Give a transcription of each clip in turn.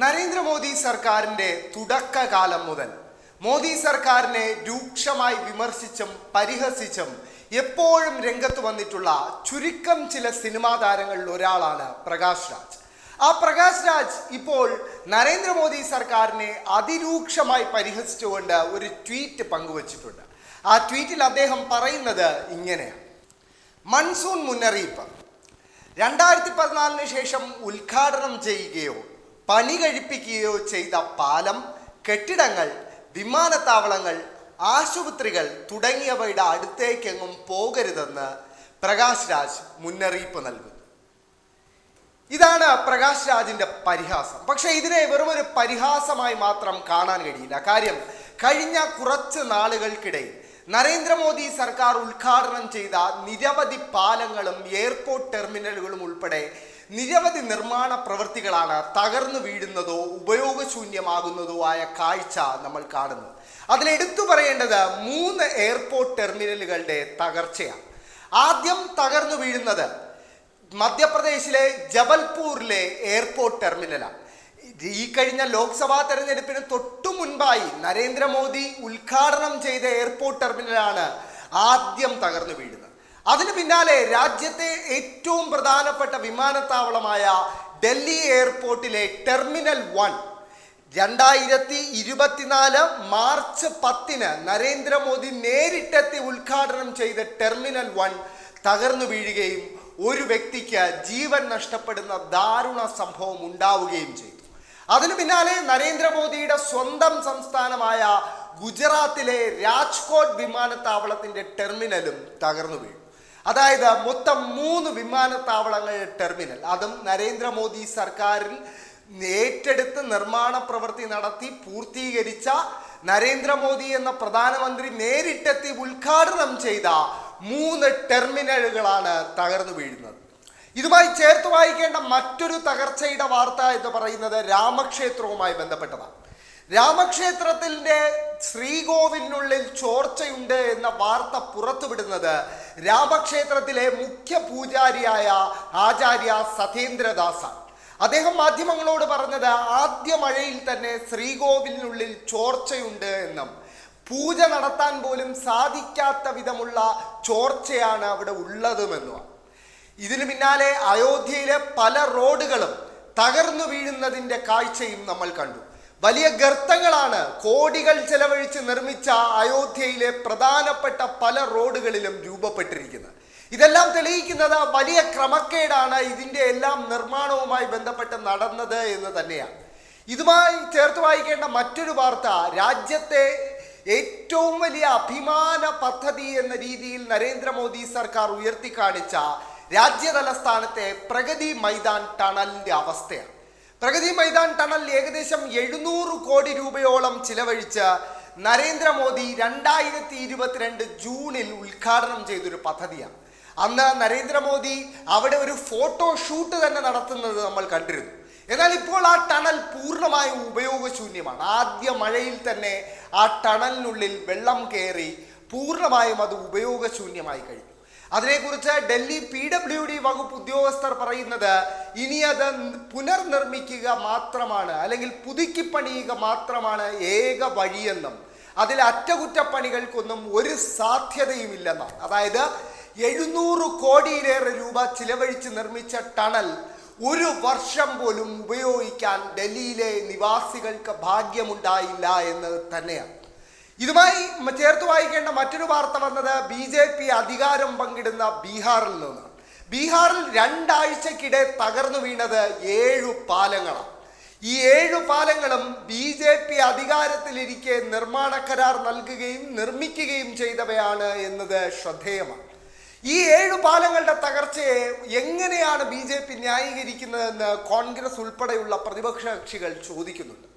നരേന്ദ്രമോദി സർക്കാരിന്റെ തുടക്കകാലം മുതൽ. മോദി സർക്കാരിനെ രൂക്ഷമായി വിമർശിച്ചും പരിഹസിച്ചും എപ്പോഴും രംഗത്ത് വന്നിട്ടുള്ള ചുരുക്കം ചില സിനിമാ താരങ്ങളിൽ ഒരാളാണ് പ്രകാശ് രാജ്. ആ പ്രകാശ് രാജ് ഇപ്പോൾ നരേന്ദ്രമോദി സർക്കാരിനെ അതിരൂക്ഷമായി പരിഹസിച്ചുകൊണ്ട് ഒരു ട്വീറ്റ് പങ്കുവച്ചിട്ടുണ്ട്. ആ ട്വീറ്റിൽ അദ്ദേഹം പറയുന്നത് ഇങ്ങനെയാണ്. മൺസൂൺ മുന്നറിയിപ്പ്. രണ്ടായിരത്തി പതിനാലിന് ശേഷം ഉദ്ഘാടനം ചെയ്യുകയോ പണി കഴിപ്പിക്കുകയോ ചെയ്ത പാലം കെട്ടിടങ്ങൾ വിമാനത്താവളങ്ങൾ ആശുപത്രികൾ തുടങ്ങിയവയുടെ അടുത്തേക്കെങ്ങും പോകരുതെന്ന് പ്രകാശ് രാജ് മുന്നറിയിപ്പ് നൽകുന്നു. ഇതാണ് പ്രകാശ് രാജിന്റെ പരിഹാസം. പക്ഷെ ഇതിനെ വെറും ഒരു പരിഹാസമായി മാത്രം കാണാൻ കഴിയില്ല. കാര്യം കഴിഞ്ഞ കുറച്ച് നാളുകൾക്കിടയിൽ നരേന്ദ്രമോദി സർക്കാർ ഉദ്ഘാടനം ചെയ്ത നിരവധി പാലങ്ങളും എയർപോർട്ട് ടെർമിനലുകളും ഉൾപ്പെടെ നിരവധി നിർമ്മാണ പ്രവൃത്തികളാണ് തകർന്നു വീഴുന്നതോ ഉപയോഗശൂന്യമാകുന്നതോ ആയ കാഴ്ച നമ്മൾ കാണുന്നു. അതിലെടുത്തു പറയേണ്ടത് മൂന്ന് എയർപോർട്ട് ടെർമിനലുകളുടെ തകർച്ചയാണ്. ആദ്യം തകർന്നു വീഴുന്നത് മധ്യപ്രദേശിലെ ജബൽപൂരിലെ എയർപോർട്ട് ടെർമിനലാണ്. ഈ കഴിഞ്ഞ ലോക്സഭാ തെരഞ്ഞെടുപ്പിന് തൊട്ടു മുൻപായി നരേന്ദ്രമോദി ഉദ്ഘാടനം ചെയ്ത എയർപോർട്ട് ടെർമിനലാണ് ആദ്യം തകർന്നു വീഴുന്നത്. അതിന് പിന്നാലെ രാജ്യത്തെ ഏറ്റവും പ്രധാനപ്പെട്ട വിമാനത്താവളമായ ഡൽഹി എയർപോർട്ടിലെ ടെർമിനൽ വൺ രണ്ടായിരത്തി ഇരുപത്തിനാല് മാർച്ച് പത്തിന് നരേന്ദ്രമോദി നേരിട്ടെത്തി ഉദ്ഘാടനം ചെയ്ത ടെർമിനൽ വൺ തകർന്നു വീഴുകയും ഒരു വ്യക്തിക്ക് ജീവൻ നഷ്ടപ്പെടുന്ന ദാരുണ സംഭവം ഉണ്ടാവുകയും ചെയ്തു. അതിനു പിന്നാലെ നരേന്ദ്രമോദിയുടെ സ്വന്തം സംസ്ഥാനമായ ഗുജറാത്തിലെ രാജ്കോട്ട് വിമാനത്താവളത്തിന്റെ ടെർമിനലും തകർന്നു വീണു. അതായത് മൊത്തം മൂന്ന് വിമാനത്താവളങ്ങൾ ടെർമിനൽ. അതും നരേന്ദ്രമോദി സർക്കാരിൽ ഏറ്റെടുത്ത് നിർമ്മാണ പ്രവൃത്തി നടത്തി പൂർത്തീകരിച്ച നരേന്ദ്രമോദി എന്ന പ്രധാനമന്ത്രി നേരിട്ടെത്തി ഉദ്ഘാടനം ചെയ്ത മൂന്ന് ടെർമിനലുകളാണ് തകർന്നു വീഴുന്നത്. ഇതുമായി ചേർത്ത് വായിക്കേണ്ട മറ്റൊരു തകർച്ചയുടെ വാർത്ത എന്ന് പറയുന്നത് രാമക്ഷേത്രവുമായി ബന്ധപ്പെട്ടതാണ്. രാമക്ഷേത്രത്തിന്റെ ശ്രീകോവിലിനുള്ളിൽ ചോർച്ചയുണ്ട് എന്ന വാർത്ത പുറത്തുവിടുന്നത് രാമക്ഷേത്രത്തിലെ മുഖ്യ പൂജാരിയായ ആചാര്യ സതീന്ദ്രദാസ അദ്ദേഹം മാധ്യമങ്ങളോട് പറഞ്ഞത് ആദ്യ മഴയിൽ തന്നെ ശ്രീകോവിലിനുള്ളിൽ ചോർച്ചയുണ്ട് എന്നും പൂജ നടത്താൻ പോലും സാധിക്കാത്ത വിധമുള്ള ചോർച്ചയാണ് അവിടെ ഉള്ളതുമെന്നുമാണ് ഇതിനു പിന്നാലെ അയോധ്യയിലെ പല റോഡുകളും തകർന്നു വീഴുന്നതിന്റെ കാഴ്ചയും നമ്മൾ കണ്ടു. വലിയ ഗർത്തങ്ങളാണ് കോടികൾ ചെലവഴിച്ച് നിർമ്മിച്ച അയോധ്യയിലെ പ്രധാനപ്പെട്ട പല റോഡുകളിലും രൂപപ്പെട്ടിരിക്കുന്നത്. ഇതെല്ലാം തെളിയിക്കുന്നത് വലിയ ക്രമക്കേടാണ് ഇതിന്റെ എല്ലാം നിർമ്മാണവുമായി ബന്ധപ്പെട്ട് നടന്നത് എന്ന് തന്നെയാണ്. ഇതുമായി ചേർത്ത് വായിക്കേണ്ട മറ്റൊരു വാർത്ത രാജ്യത്തെ ഏറ്റവും വലിയ അഭിമാന പദ്ധതി എന്ന രീതിയിൽ നരേന്ദ്രമോദി സർക്കാർ ഉയർത്തിക്കാണിച്ച രാജ്യതലസ്ഥാനത്തെ പ്രഗതി മൈതാൻ ടണലിന്റെ അവസ്ഥയാണ്. പ്രഗതി മൈതാൻ ടണൽ ഏകദേശം എഴുന്നൂറ് കോടി രൂപയോളം ചിലവഴിച്ച് നരേന്ദ്രമോദി രണ്ടായിരത്തി ഇരുപത്തിരണ്ട് ജൂണിൽ ഉദ്ഘാടനം ചെയ്തൊരു പദ്ധതിയാണ്. അന്ന് നരേന്ദ്രമോദി അവിടെ ഒരു ഫോട്ടോ ഷൂട്ട് തന്നെ നടത്തുന്നത് നമ്മൾ കണ്ടിരുന്നു. എന്നാൽ ഇപ്പോൾ ആ ടണൽ പൂർണമായും ഉപയോഗശൂന്യമാണ്. ആദ്യ മഴയിൽ തന്നെ ആ ടണലിനുള്ളിൽ വെള്ളം കയറി പൂർണമായും അത് ഉപയോഗശൂന്യമായി കഴിഞ്ഞു. അതിനെക്കുറിച്ച് ഡൽഹി പി ഡബ്ല്യു ഡി വകുപ്പ് ഉദ്യോഗസ്ഥർ പറയുന്നത് ഇനി അത് പുനർനിർമ്മിക്കുക മാത്രമാണ് അല്ലെങ്കിൽ പുതുക്കി പണിയുക മാത്രമാണ് ഏക വഴിയെന്നും അതിൽ അറ്റകുറ്റപ്പണികൾക്കൊന്നും ഒരു സാധ്യതയുമില്ലെന്നാണ് അതായത് എഴുന്നൂറ് കോടിയിലേറെ രൂപ ചിലവഴിച്ച് നിർമ്മിച്ച ടണൽ ഒരു വർഷം പോലും ഉപയോഗിക്കാൻ ഡൽഹിയിലെ നിവാസികൾക്ക് ഭാഗ്യമുണ്ടായില്ല എന്ന് തന്നെയാണ്. ഇതുമായി ചേർത്ത് വായിക്കേണ്ട മറ്റൊരു വാർത്ത വന്നത് ബി ജെ പി അധികാരം പങ്കിടുന്ന ബീഹാറിൽ നിന്നാണ്. ബീഹാറിൽ രണ്ടാഴ്ചക്കിടെ തകർന്നു വീണത് ഏഴു പാലങ്ങളാണ്. ഈ ഏഴു പാലങ്ങളും ബി ജെ പി അധികാരത്തിലിരിക്കെ നിർമ്മാണ കരാർ നൽകുകയും നിർമ്മിക്കുകയും ചെയ്തവയാണ് എന്നത് ശ്രദ്ധേയമാണ്. ഈ ഏഴു പാലങ്ങളുടെ തകർച്ചയെ എങ്ങനെയാണ് ബി ജെ പി ന്യായീകരിക്കുന്നതെന്ന് കോൺഗ്രസ് ഉൾപ്പെടെയുള്ള പ്രതിപക്ഷ കക്ഷികൾ ചോദിക്കുന്നുണ്ട്.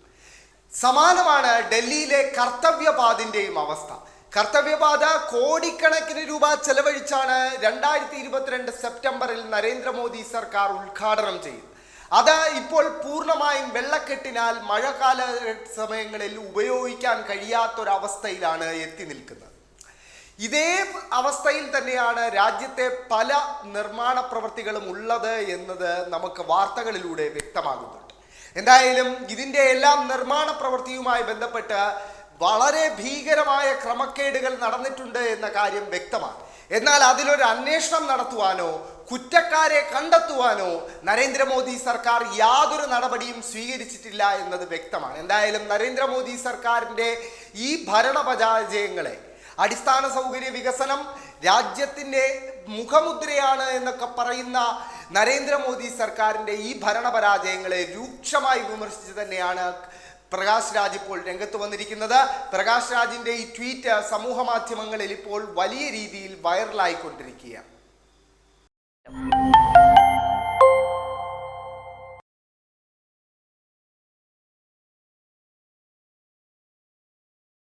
സമാനമാണ് ഡൽഹിയിലെ കർത്തവ്യപാതിന്റെയും അവസ്ഥ. കർത്തവ്യപാത കോടിക്കണക്കിന് രൂപ ചെലവഴിച്ചാണ് രണ്ടായിരത്തി ഇരുപത്തിരണ്ട് സെപ്റ്റംബറിൽ നരേന്ദ്രമോദി സർക്കാർ ഉദ്ഘാടനം ചെയ്തത്. അത് ഇപ്പോൾ പൂർണമായും വെള്ളക്കെട്ടിനാൽ മഴക്കാല സമയങ്ങളിൽ ഉപയോഗിക്കാൻ കഴിയാത്തൊരവസ്ഥയിലാണ് എത്തി നിൽക്കുന്നത്. ഇതേ അവസ്ഥയിൽ തന്നെയാണ് രാജ്യത്തെ പല നിർമ്മാണ പ്രവൃത്തികളും ഉള്ളത് എന്നത് നമുക്ക് വാർത്തകളിലൂടെ വ്യക്തമാകുന്നുണ്ട്. എന്തായാലും ഇതിന്റെ എല്ലാം നിർമ്മാണ പ്രവൃത്തിയുമായി ബന്ധപ്പെട്ട് വളരെ ഭീകരമായ ക്രമക്കേടുകൾ നടന്നിട്ടുണ്ട് എന്ന കാര്യം വ്യക്തമാണ്. എന്നാൽ അതിലൊരു അന്വേഷണം നടത്തുവാനോ കുറ്റക്കാരെ കണ്ടെത്തുവാനോ നരേന്ദ്രമോദി സർക്കാർ യാതൊരു നടപടിയും സ്വീകരിച്ചിട്ടില്ല എന്നത് വ്യക്തമാണ്. എന്തായാലും നരേന്ദ്രമോദി സർക്കാരിന്റെ ഈ ഭരണപരാജയങ്ങളെ അടിസ്ഥാന സൗകര്യ വികസനം രാജ്യത്തിന്റെ മുഖമുദ്രയാണ് എന്നൊക്കെ പറയുന്ന നരേന്ദ്രമോദി സർക്കാരിന്റെ ഈ ഭരണപരാജയങ്ങളെ രൂക്ഷമായി വിമർശിച്ച് തന്നെയാണ് പ്രകാശ് രാജ് ഇപ്പോൾ രംഗത്ത് വന്നിരിക്കുന്നത്. പ്രകാശ് രാജിന്റെ ഈ ട്വീറ്റ് സമൂഹ മാധ്യമങ്ങളിൽ ഇപ്പോൾ വലിയ രീതിയിൽ വൈറലായിക്കൊണ്ടിരിക്കുകയാണ്.